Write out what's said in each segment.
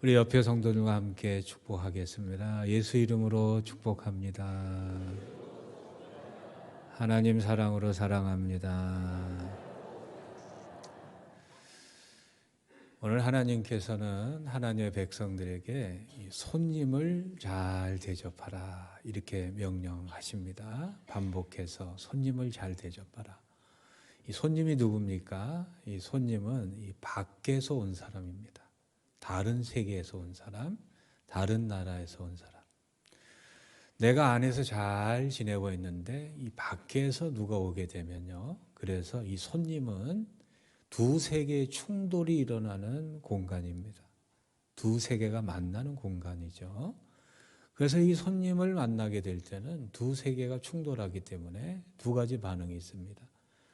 우리 옆에 성도들과 함께 축복하겠습니다. 예수 이름으로 축복합니다. 하나님 사랑으로 사랑합니다. 오늘 하나님께서는 하나님의 백성들에게 이 손님을 잘 대접하라 이렇게 명령하십니다. 반복해서 손님을 잘 대접하라. 이 손님이 누굽니까? 이 손님은 이 밖에서 온 사람입니다. 다른 세계에서 온 사람, 다른 나라에서 온 사람. 내가 안에서 잘 지내고 있는데 이 밖에서 누가 오게 되면요. 그래서 이 손님은 두 세계의 충돌이 일어나는 공간입니다. 두 세계가 만나는 공간이죠. 그래서 이 손님을 만나게 될 때는 두 세계가 충돌하기 때문에 두 가지 반응이 있습니다.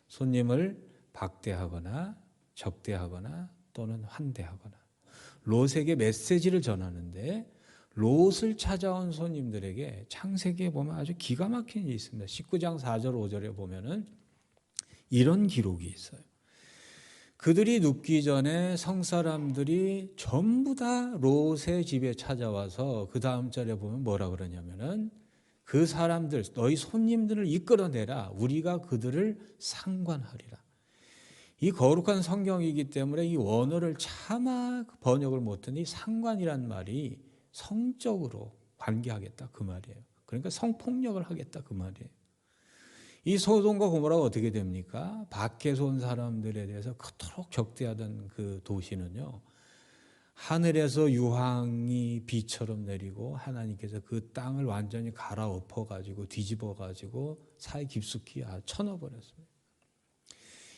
손님을 박대하거나 적대하거나 또는 환대하거나 롯에게 메시지를 전하는데 롯을 찾아온 손님들에게 창세기에 보면 아주 기가 막힌 일이 있습니다. 19장 4절 5절에 보면은 이런 기록이 있어요. 그들이 눕기 전에 성 사람들이 전부 다 롯의 집에 찾아와서 그 다음 절에 보면 뭐라 그러냐면은 그 사람들 너희 손님들을 이끌어내라 우리가 그들을 상관하리라. 이 거룩한 성경이기 때문에 이 원어를 차마 번역을 못하니 상관이란 말이 성적으로 관계하겠다 그 말이에요. 그러니까 성폭력을 하겠다 그 말이에요. 이 소돔과 고모라가 어떻게 됩니까? 밖에서 온 사람들에 대해서 그토록 적대하던 그 도시는요. 하늘에서 유황이 비처럼 내리고 하나님께서 그 땅을 완전히 갈아엎어 가지고 뒤집어 가지고 사이 깊숙이 아, 쳐넣어 버렸습니다.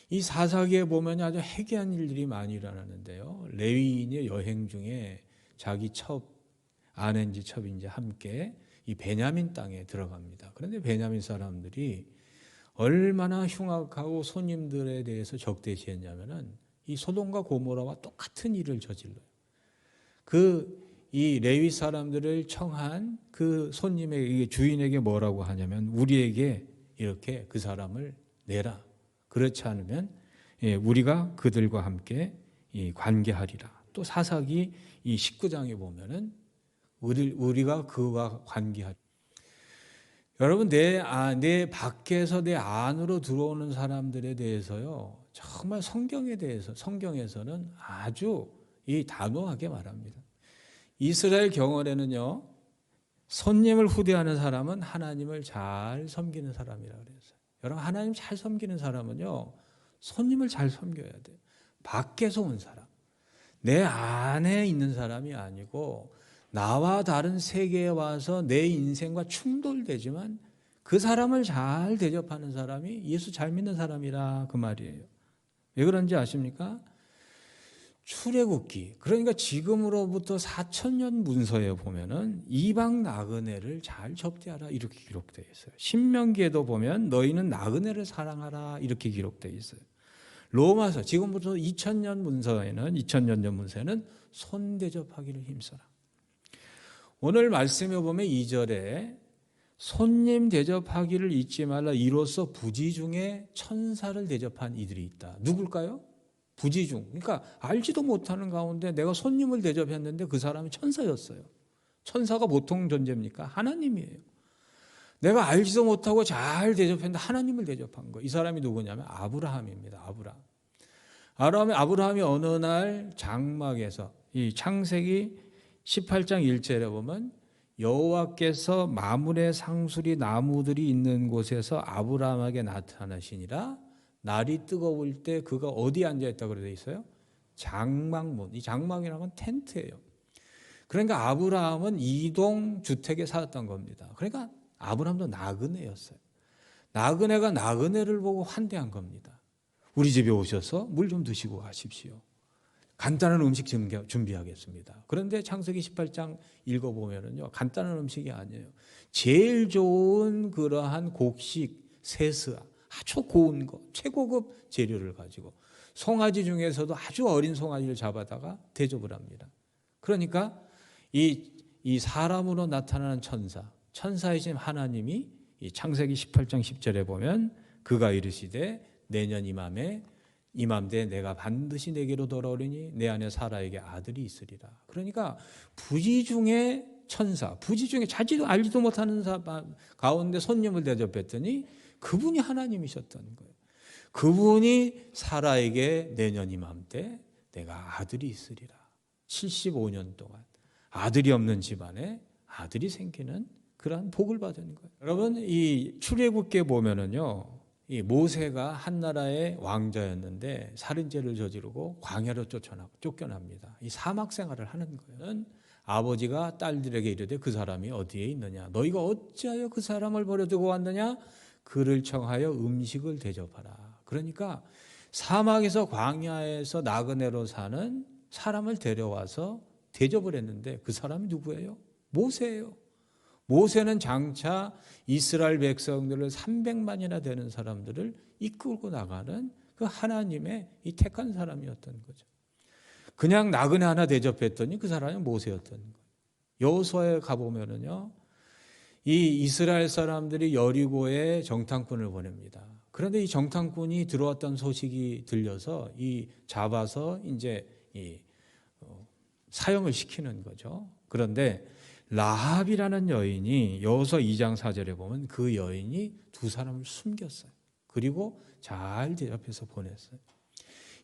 이 사사기에 보면 아주 해괴한 일들이 많이 일어나는데요. 레위인의 여행 중에 자기 첩 아낸지 첩인지 함께 이 베냐민 땅에 들어갑니다. 그런데 베냐민 사람들이 얼마나 흉악하고 손님들에 대해서 적대시했냐면은 이 소돔과 고모라와 똑같은 일을 저질러요. 그 이 레위 사람들을 청한 그 손님의 주인에게 뭐라고 하냐면 우리에게 이렇게 그 사람을 내라. 그렇지 않으면 예, 우리가 그들과 함께 관계하리라. 또 사사기 이 19장에 보면은 우리, 우리가 그와 관계하리. 여러분 내, 아, 내 밖에서 내 안으로 들어오는 사람들에 대해서요. 정말 성경에 대해서 성경에서는 아주 이 단호하게 말합니다. 이스라엘 경월에는요. 손님을 후대하는 사람은 하나님을 잘 섬기는 사람이라 그랬어요. 여러분 하나님 잘 섬기는 사람은요. 손님을 잘 섬겨야 돼요. 밖에서 온 사람. 내 안에 있는 사람이 아니고 나와 다른 세계에 와서 내 인생과 충돌되지만 그 사람을 잘 대접하는 사람이 예수 잘 믿는 사람이라 그 말이에요. 왜 그런지 아십니까? 출애굽기 그러니까 지금으로부터 4천 년 문서에 보면은 이방 나그네를 잘 접대하라 이렇게 기록되어 있어요. 신명기에도 보면 너희는 나그네를 사랑하라 이렇게 기록되어 있어요. 로마서 지금부터 2000년 문서에는 2000년 전 문서에는 손 대접하기를 힘써라. 오늘 말씀에 보면 2절에 손님 대접하기를 잊지 말라 이로써 부지 중에 천사를 대접한 이들이 있다. 누굴까요? 부지 중. 그러니까 알지도 못하는 가운데 내가 손님을 대접했는데 그 사람이 천사였어요. 천사가 보통 존재입니까? 하나님이에요. 내가 알지도 못하고 잘 대접했는데 하나님을 대접한 거. 이 사람이 누구냐면 아브라함입니다. 아브라함. 아브라함이, 아브라함이 어느 날 장막에서 이 창세기 18장 1절에 보면 여호와께서 마물의 상수리 나무들이 있는 곳에서 아브라함에게 나타나시니라 날이 뜨거울 때 그가 어디 앉아 있다고 그래 있어요? 장막문. 이 장막이라는 건 텐트예요. 그러니까 아브라함은 이동 주택에 살았던 겁니다. 그러니까 아브라함도 나그네였어요. 나그네가 나그네를 보고 환대한 겁니다. 우리 집에 오셔서 물 좀 드시고 가십시오. 간단한 음식 준비하겠습니다. 그런데 창세기 18장 읽어보면요. 간단한 음식이 아니에요. 제일 좋은 그러한 곡식, 세스, 아 주 고운 거, 최고급 재료를 가지고 송아지 중에서도 아주 어린 송아지를 잡아다가 대접을 합니다. 그러니까 이, 이 사람으로 나타나는 천사, 천사이신 하나님이 이 창세기 18장 10절에 보면 그가 이르시되 내년 이맘에 이맘때 내가 반드시 내게로 돌아오리니 내 안에 사라에게 아들이 있으리라. 그러니까 부지 중에 천사, 부지 중에 자지도 알지도 못하는 사람 가운데 손님을 대접했더니 그분이 하나님이셨던 거예요. 그분이 사라에게 내년 이맘때 내가 아들이 있으리라. 75년 동안 아들이 없는 집안에 아들이 생기는 그러한 복을 받은 거예요. 여러분 이 출애굽기에 보면은요. 이 모세가 한 나라의 왕자였는데 살인죄를 저지르고 광야로 쫓아나 쫓겨납니다. 이 사막 생활을 하는 거예요. 아버지가 딸들에게 이르되 그 사람이 어디에 있느냐 너희가 어찌하여 그 사람을 버려두고 왔느냐 그를 청하여 음식을 대접하라. 그러니까 사막에서 광야에서 나그네로 사는 사람을 데려와서 대접을 했는데 그 사람이 누구예요? 모세예요. 모세는 장차 이스라엘 백성들을 300만이나 되는 사람들을 이끌고 나가는 그 하나님의 이 택한 사람이었던 거죠. 그냥 나그네 하나 대접했더니 그 사람이 모세였던 거예요. 여호수아에 가보면은요. 이 이스라엘 사람들이 여리고에 정탐꾼을 보냅니다. 그런데 이 정탐꾼이 들어왔던 소식이 들려서 이 잡아서 이제 이 어, 사형을 시키는 거죠. 그런데 라합이라는 여인이 여호서 2장 4절에 보면 그 여인이 두 사람을 숨겼어요. 그리고 잘 대접해서 보냈어요.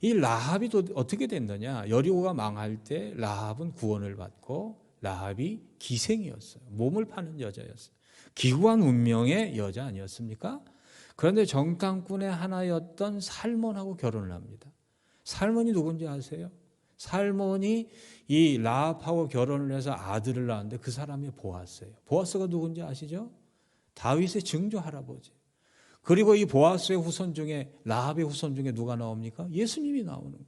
이 라합이 또 어떻게 됐느냐? 여리고가 망할 때 라합은 구원을 받고 라합이 기생이었어요. 몸을 파는 여자였어요. 기구한 운명의 여자 아니었습니까? 그런데 정탐꾼의 하나였던 살몬하고 결혼을 합니다. 살몬이 누군지 아세요? 살몬이 이 라합하고 결혼을 해서 아들을 낳았는데 그 사람이 보아스예요. 보아스가 누군지 아시죠? 다윗의 증조 할아버지. 그리고 이 보아스의 후손 중에 라합의 후손 중에 누가 나옵니까? 예수님이 나오는 거예요.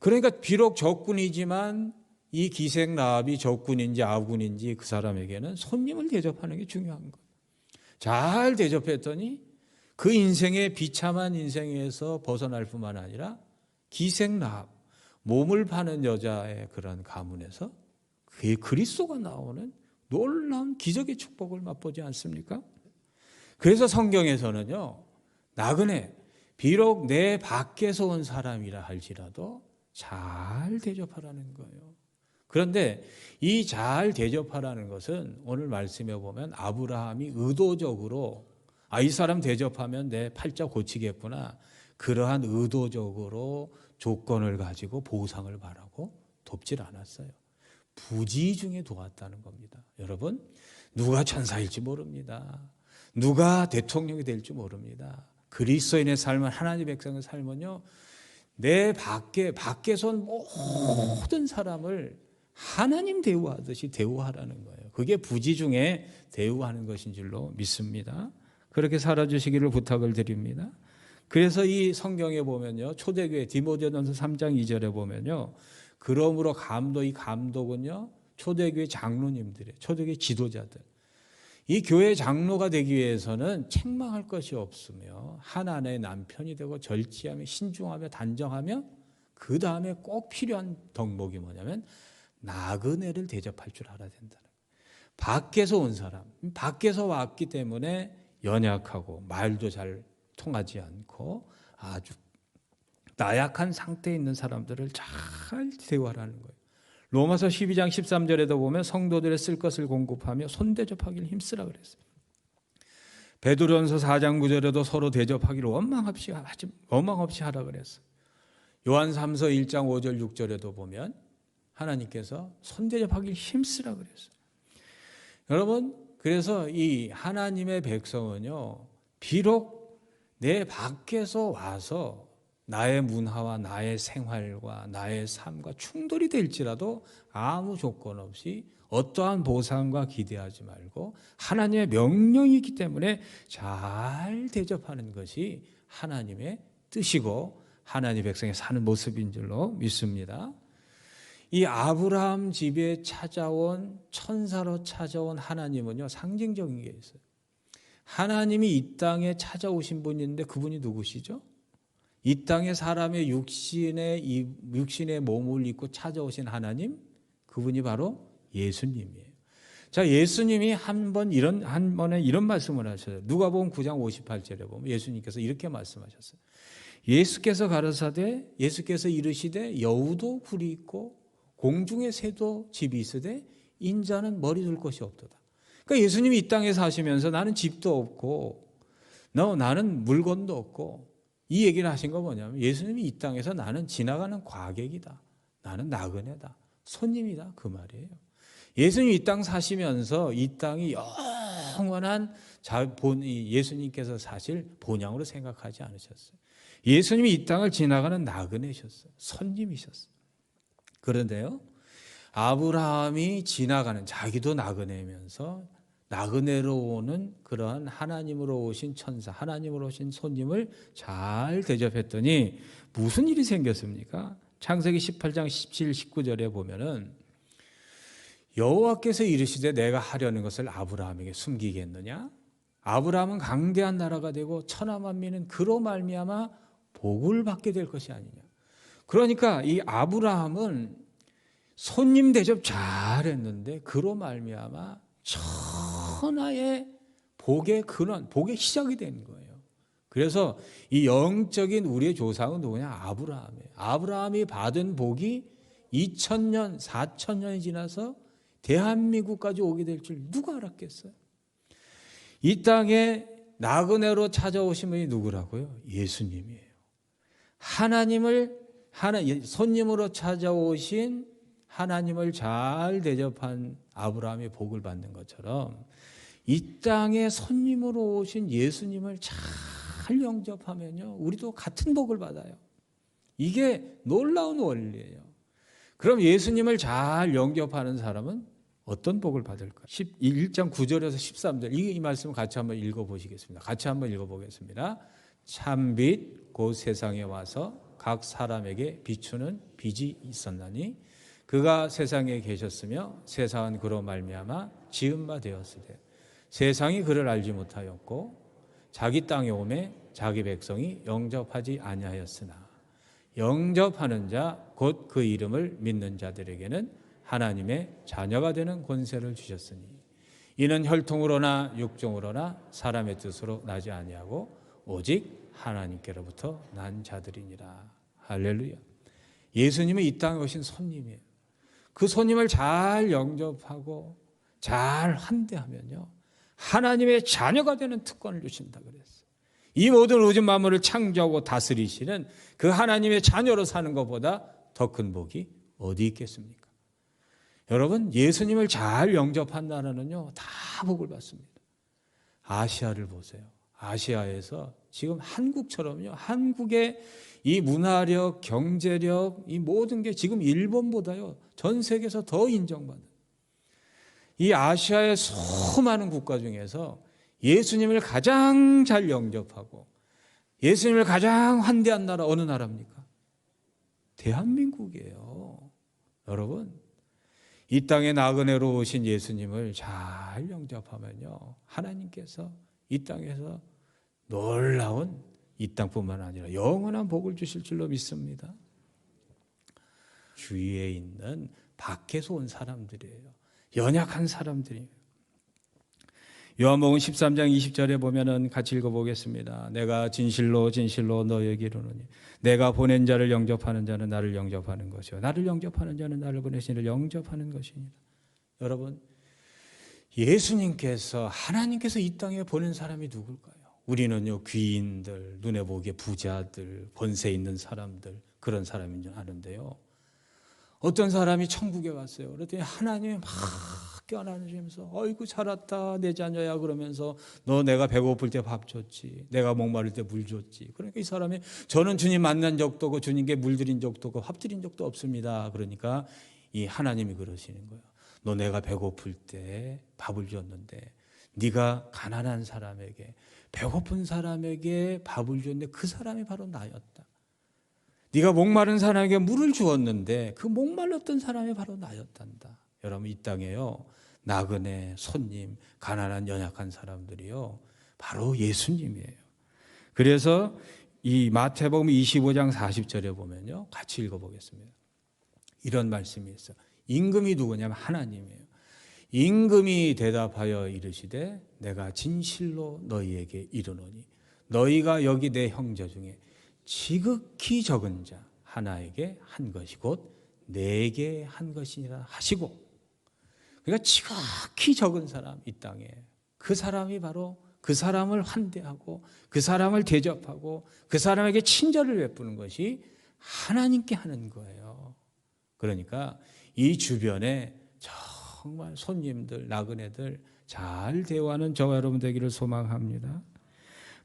그러니까 비록 적군이지만 이 기생 라합이 적군인지 아군인지 그 사람에게는 손님을 대접하는 게 중요한 거예요. 잘 대접했더니 그 인생의 비참한 인생에서 벗어날 뿐만 아니라 기생 라합, 몸을 파는 여자의 그런 가문에서 그의 그리스도가 나오는 놀라운 기적의 축복을 맛보지 않습니까? 그래서 성경에서는요, 나그네, 비록 내 밖에서 온 사람이라 할지라도 잘 대접하라는 거예요. 그런데 이 잘 대접하라는 것은 오늘 말씀에 보면 아브라함이 의도적으로 아, 이 사람 대접하면 내 팔자 고치겠구나. 그러한 의도적으로 조건을 가지고 보상을 바라고 돕질 않았어요. 부지 중에 도왔다는 겁니다. 여러분, 누가 천사일지 모릅니다. 누가 대통령이 될지 모릅니다. 그리스도인의 삶은 하나님 백성의 삶은요. 내 밖에 밖에서 온 모든 사람을 하나님 대우하듯이 대우하라는 거예요. 그게 부지 중에 대우하는 것인 줄로 믿습니다. 그렇게 살아주시기를 부탁을 드립니다. 그래서 이 성경에 보면요. 초대교회 디모데전서 3장 2절에 보면요. 그러므로 감독 이 감독은요. 초대교회 장로님들의 초대교회 지도자들 이 교회 장로가 되기 위해서는 책망할 것이 없으며 하나님의 남편이 되고 절제하며 신중하며 단정하며 그 다음에 꼭 필요한 덕목이 뭐냐면 나그네를 대접할 줄 알아야 된다. 밖에서 온 사람, 밖에서 왔기 때문에 연약하고 말도 잘 통하지 않고 아주 나약한 상태에 있는 사람들을 잘 대우하라는 거예요. 로마서 12장 13절에도 보면 성도들의 쓸 것을 공급하며 손대접하기를 힘쓰라 그랬어요. 베드로전서 4장 9절에도 서로 대접하기를 원망 없이 하지 원망 없이 하라 그랬어요. 요한 3서 1장 5절 6절에도 보면 하나님께서 손대접하기를 힘쓰라 그랬어요. 여러분 그래서 이 하나님의 백성은요 비록 내 밖에서 와서 나의 문화와 나의 생활과 나의 삶과 충돌이 될지라도 아무 조건 없이 어떠한 보상과 기대하지 말고 하나님의 명령이기 때문에 잘 대접하는 것이 하나님의 뜻이고 하나님 백성이 사는 모습인 줄로 믿습니다. 이 아브라함 집에 찾아온 천사로 찾아온 하나님은요 상징적인 게 있어요. 하나님이 이 땅에 찾아오신 분인데 그분이 누구시죠? 이 땅에 사람의 육신의 육신의 몸을 입고 찾아오신 하나님 그분이 바로 예수님이에요. 자, 예수님이 한 번 이런 한 번에 이런 말씀을 하셔요. 누가복음 9장 58절에 보면 예수님께서 이렇게 말씀하셨어요. 예수께서 가라사대 예수께서 이르시되 여우도 굴이 있고 공중의 새도 집이 있으되 인자는 머리 둘 곳이 없도다. 그러니까 예수님이 이 땅에 사시면서 나는 집도 없고 너 나는 물건도 없고 이 얘기를 하신 거 뭐냐면 예수님이 이 땅에서 나는 지나가는 과객이다. 나는 나그네다. 손님이다. 그 말이에요. 예수님이 이 땅 사시면서 이 땅이 영원한 예수님께서 사실 본향으로 생각하지 않으셨어요. 예수님이 이 땅을 지나가는 나그네셨어요. 손님이셨어요. 그런데요, 아브라함이 지나가는 자기도 나그네면서 나그네로 오는 그러한 하나님으로 오신 천사, 하나님으로 오신 손님을 잘 대접했더니 무슨 일이 생겼습니까? 창세기 18장 17, 19절에 보면은 여호와께서 이르시되 내가 하려는 것을 아브라함에게 숨기겠느냐? 아브라함은 강대한 나라가 되고 천하 만민은 그로 말미암아 복을 받게 될 것이 아니냐. 그러니까 이 아브라함은 손님 대접 잘했는데 그로 말미암아 천하의 복의 근원, 복의 시작이 된 거예요. 그래서 이 영적인 우리의 조상은 누구냐? 아브라함이에요. 아브라함이 받은 복이 2000년, 4000년이 지나서 대한민국까지 오게 될 줄 누가 알았겠어요? 이 땅에 나그네로 찾아오신 분이 누구라고요? 예수님이에요. 하나님을 하나 손님으로 찾아오신 하나님을 잘 대접한 아브라함이 복을 받는 것처럼 이 땅에 손님으로 오신 예수님을 잘 영접하면요. 우리도 같은 복을 받아요. 이게 놀라운 원리예요. 그럼 예수님을 잘 영접하는 사람은 어떤 복을 받을까? 1장 9절에서 13절 이, 이 말씀을 같이 한번 읽어 보시겠습니다. 같이 한번 읽어 보겠습니다. 참빛 곧 세상에 와서 각 사람에게 비추는 빛이 있었나니 그가 세상에 계셨으며 세상은 그로 말미암아 지은 바 되었으되 세상이 그를 알지 못하였고 자기 땅에 오매 자기 백성이 영접하지 아니하였으나 영접하는 자 곧 그 이름을 믿는 자들에게는 하나님의 자녀가 되는 권세를 주셨으니 이는 혈통으로나 육종으로나 사람의 뜻으로 나지 아니하고 오직 하나님께로부터 난 자들이니라 할렐루야 예수님은 이 땅에 오신 손님이에요 그 손님을 잘 영접하고 잘 환대하면요 하나님의 자녀가 되는 특권을 주신다 그랬어요 이 모든 우주 만물을 창조하고 다스리시는 그 하나님의 자녀로 사는 것보다 더 큰 복이 어디 있겠습니까? 여러분, 예수님을 잘 영접한 나라는요, 다 복을 받습니다. 아시아를 보세요. 아시아에서 지금 한국처럼요, 한국의 이 문화력, 경제력, 이 모든 게 지금 일본보다요, 전 세계에서 더 인정받는. 이 아시아의 수많은 국가 중에서 예수님을 가장 잘 영접하고 예수님을 가장 환대한 나라 어느 나라입니까? 대한민국이에요. 여러분, 이 땅에 나그네로 오신 예수님을 잘 영접하면요. 하나님께서 이 땅에서 놀라운 이 땅뿐만 아니라 영원한 복을 주실 줄로 믿습니다. 주위에 있는 밖에서 온 사람들이에요. 연약한 사람들이에요. 요한복음 13장 20절에 보면은 같이 읽어보겠습니다. 내가 진실로 진실로 너에게 이르노니 내가 보낸 자를 영접하는 자는 나를 영접하는 것이요 나를 영접하는 자는 나를 보내신 이를 영접하는 것이니라. 여러분 예수님께서 하나님께서 이 땅에 보낸 사람이 누굴까요? 우리는요 귀인들, 눈에 보기에 부자들, 권세 있는 사람들 그런 사람인 줄 아는데요. 어떤 사람이 천국에 왔어요. 그랬더니 하나님이 막 껴안으시면서 어이구 잘 왔다. 내 자녀야. 그러면서 너 내가 배고플 때 밥 줬지. 내가 목마를 때 물 줬지. 그러니까 이 사람이 저는 주님 만난 적도 없고 주님께 물 드린 적도 없고 밥 드린 적도 없습니다. 그러니까 이 하나님이 그러시는 거예요 너 내가 배고플 때 밥을 줬는데 네가 가난한 사람에게 배고픈 사람에게 밥을 줬는데 그 사람이 바로 나였다 네가 목마른 사람에게 물을 주었는데 그 목말랐던 사람이 바로 나였단다 여러분 이 땅에요 나그네 손님 가난한 연약한 사람들이요 바로 예수님이에요. 그래서 이 마태복음 25장 40절에 보면요 같이 읽어 보겠습니다. 이런 말씀이 있어. 임금이 누구냐면 하나님이에요. 임금이 대답하여 이르시되 내가 진실로 너희에게 이르노니 너희가 여기 내 형제 중에 지극히 적은 자 하나에게 한 것이 곧 내게 한 것이니라 하시고 그러니까 지극히 적은 사람 이 땅에 그 사람이 바로 그 사람을 환대하고 그 사람을 대접하고 그 사람에게 친절을 베푸는 것이 하나님께 하는 거예요. 그러니까 이 주변에 정말 손님들, 나그네들 잘 대화하는 저와 여러분 되기를 소망합니다.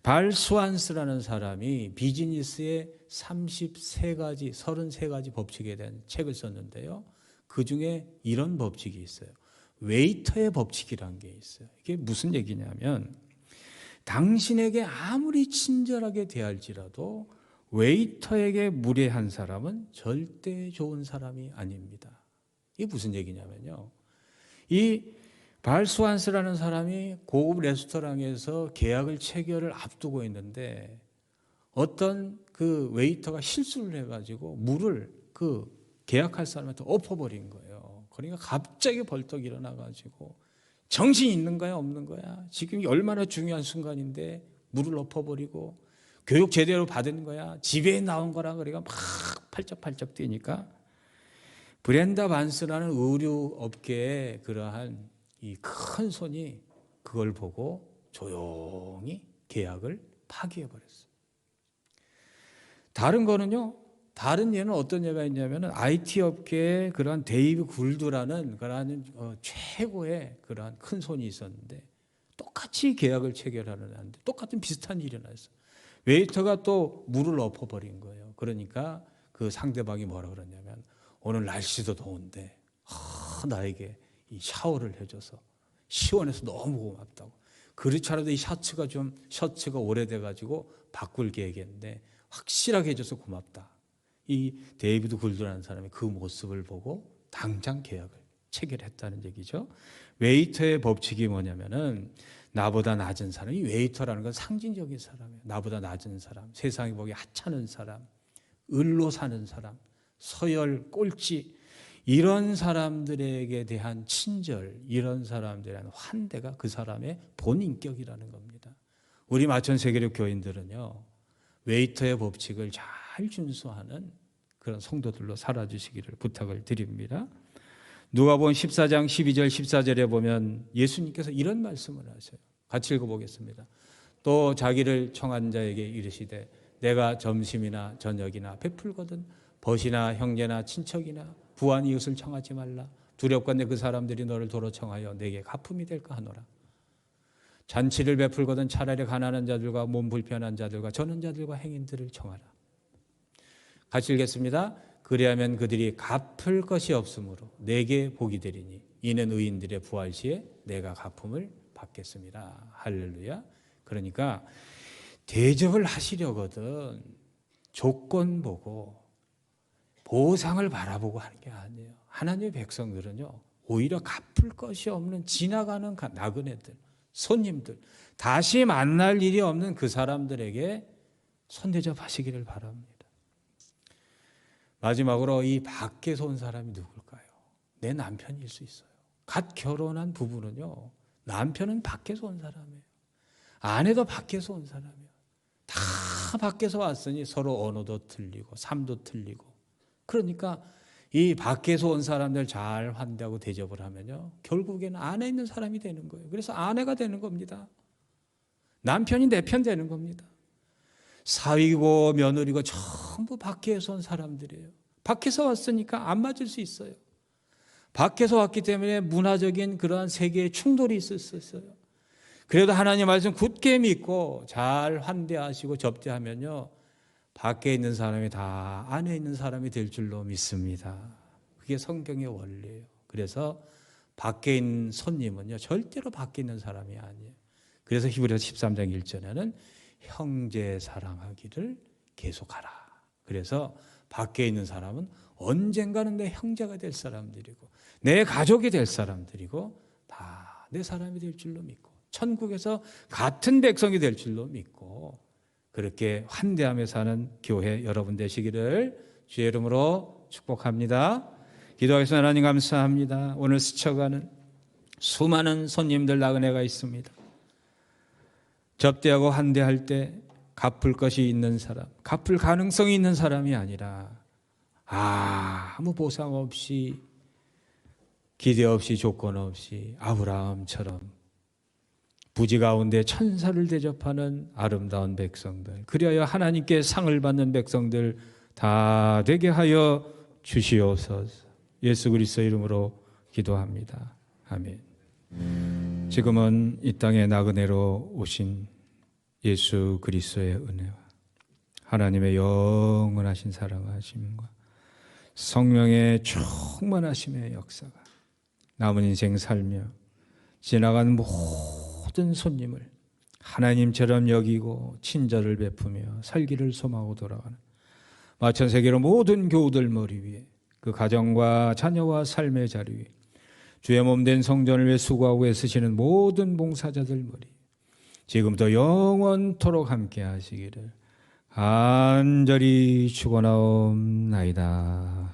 발수안스라는 사람이 비즈니스의 33가지, 33가지 법칙에 대한 책을 썼는데요. 그 중에 이런 법칙이 있어요. 웨이터의 법칙이라는 게 있어요. 이게 무슨 얘기냐면 당신에게 아무리 친절하게 대할지라도 웨이터에게 무례한 사람은 절대 좋은 사람이 아닙니다. 이게 무슨 얘기냐면요. 이 발수안스라는 사람이 고급 레스토랑에서 계약을 체결을 앞두고 있는데 어떤 그 웨이터가 실수를 해가지고 물을 그 계약할 사람한테 엎어버린 거예요. 그러니까 갑자기 벌떡 일어나가지고 정신 있는 거야 없는 거야? 지금 얼마나 중요한 순간인데 물을 엎어버리고 교육 제대로 받은 거야? 집에 나온 거라 그러니까 막 팔쩍팔쩍 뛰니까 브렌다 반스라는 의류 업계의 그러한 이 큰 손이 그걸 보고 조용히 계약을 파기해 버렸어요. 다른 거는요. 다른 예는 어떤 예가 있냐면은 IT 업계에 그러한 데이브 굴드라는 그러한 어, 최고의 그러한 큰 손이 있었는데 똑같이 계약을 체결하는데 똑같은 비슷한 일이 났어요. 웨이터가 또 물을 엎어버린 거예요. 그러니까 그 상대방이 뭐라 그러냐면 오늘 날씨도 더운데 아, 나에게 이 샤워를 해줘서 시원해서 너무 고맙다고. 그렇더라도 이 셔츠가 좀 셔츠가 오래돼 가지고 바꿀 계획인데 확실하게 해줘서 고맙다. 이 데이비드 굴드라는 사람이 그 모습을 보고 당장 계약을 체결했다는 얘기죠. 웨이터의 법칙이 뭐냐면은 나보다 낮은 사람, 이 웨이터라는 건 상징적인 사람이에요. 나보다 낮은 사람, 세상에 보기 하찮은 사람, 을로 사는 사람, 서열, 꼴찌 이런 사람들에게 대한 친절, 이런 사람들에 대한 환대가 그 사람의 본인격이라는 겁니다. 우리 마천 세계력 교인들은요. 웨이터의 법칙을 잘 준수하는 그런 성도들로 살아 주시기를 부탁을 드립니다. 누가복음 14장 12절 14절에 보면 예수님께서 이런 말씀을 하세요. 같이 읽어 보겠습니다. 또 자기를 청한 자에게 이르시되 내가 점심이나 저녁이나 베풀거든 벗이나 형제나 친척이나 부한 이웃을 청하지 말라. 두렵건대 그 사람들이 너를 도로 청하여 내게 가품이 될까 하노라. 잔치를 베풀거든 차라리 가난한 자들과 몸 불편한 자들과 저는 자들과 행인들을 청하라. 같이 읽겠습니다. 그리하면 그들이 갚을 것이 없으므로 내게 복이 되리니 이는 의인들의 부활 시에 내가 갚음을 받겠습니다. 할렐루야. 그러니까 대접을 하시려거든. 조건 보고 보상을 바라보고 하는 게 아니에요. 하나님의 백성들은요, 오히려 갚을 것이 없는 지나가는 가- 나그네들, 손님들, 다시 만날 일이 없는 그 사람들에게 손대접 하시기를 바랍니다. 마지막으로 이 밖에서 온 사람이 누굴까요? 내 남편일 수 있어요. 갓 결혼한 부부는요, 남편은 밖에서 온 사람이에요. 아내도 밖에서 온 사람이에요. 다 밖에서 왔으니 서로 언어도 틀리고, 삶도 틀리고, 그러니까 이 밖에서 온 사람들 잘 환대하고 대접을 하면요. 결국에는 안에 있는 사람이 되는 거예요. 그래서 아내가 되는 겁니다. 남편이 내 편 되는 겁니다. 사위고 며느리고 전부 밖에서 온 사람들이에요. 밖에서 왔으니까 안 맞을 수 있어요. 밖에서 왔기 때문에 문화적인 그러한 세계의 충돌이 있을 수 있어요. 그래도 하나님 말씀 굳게 믿고 잘 환대하시고 접대하면요. 밖에 있는 사람이 다 안에 있는 사람이 될 줄로 믿습니다. 그게 성경의 원리예요. 그래서 밖에 있는 손님은요, 절대로 밖에 있는 사람이 아니에요. 그래서 히브리서 13장 1절에는 형제 사랑하기를 계속하라. 그래서 밖에 있는 사람은 언젠가는 내 형제가 될 사람들이고 내 가족이 될 사람들이고 다 내 사람이 될 줄로 믿고 천국에서 같은 백성이 될 줄로 믿고 그렇게 환대하며 사는 교회 여러분 되시기를 주의 이름으로 축복합니다. 기도하겠습니다. 하나님 감사합니다. 오늘 스쳐가는 수많은 손님들 나그네가 있습니다. 접대하고 환대할 때 갚을 것이 있는 사람, 갚을 가능성이 있는 사람이 아니라 아무 보상 없이 기대 없이 조건 없이 아브라함처럼 부지 가운데 천사를 대접하는 아름다운 백성들 그리하여 하나님께 상을 받는 백성들 다 되게 하여 주시옵소서. 예수 그리스도 이름으로 기도합니다. 아멘. 지금은 이 땅에 나그네로 오신 예수 그리스도의 은혜와 하나님의 영원하신 사랑하심과 성령의 충만하심의 역사가 남은 인생 살며 지나간 모든 손님을 하나님처럼 여기고 친절을 베푸며 살기를 소망하고 돌아가는 마천 세계로 모든 교우들 머리 위에 그 가정과 자녀와 삶의 자리 위에 주의 몸 된 성전을 위해 수고하고 애쓰시는 모든 봉사자들 머리 지금부터 영원토록 함께 하시기를 간절히 축원하옵나이다.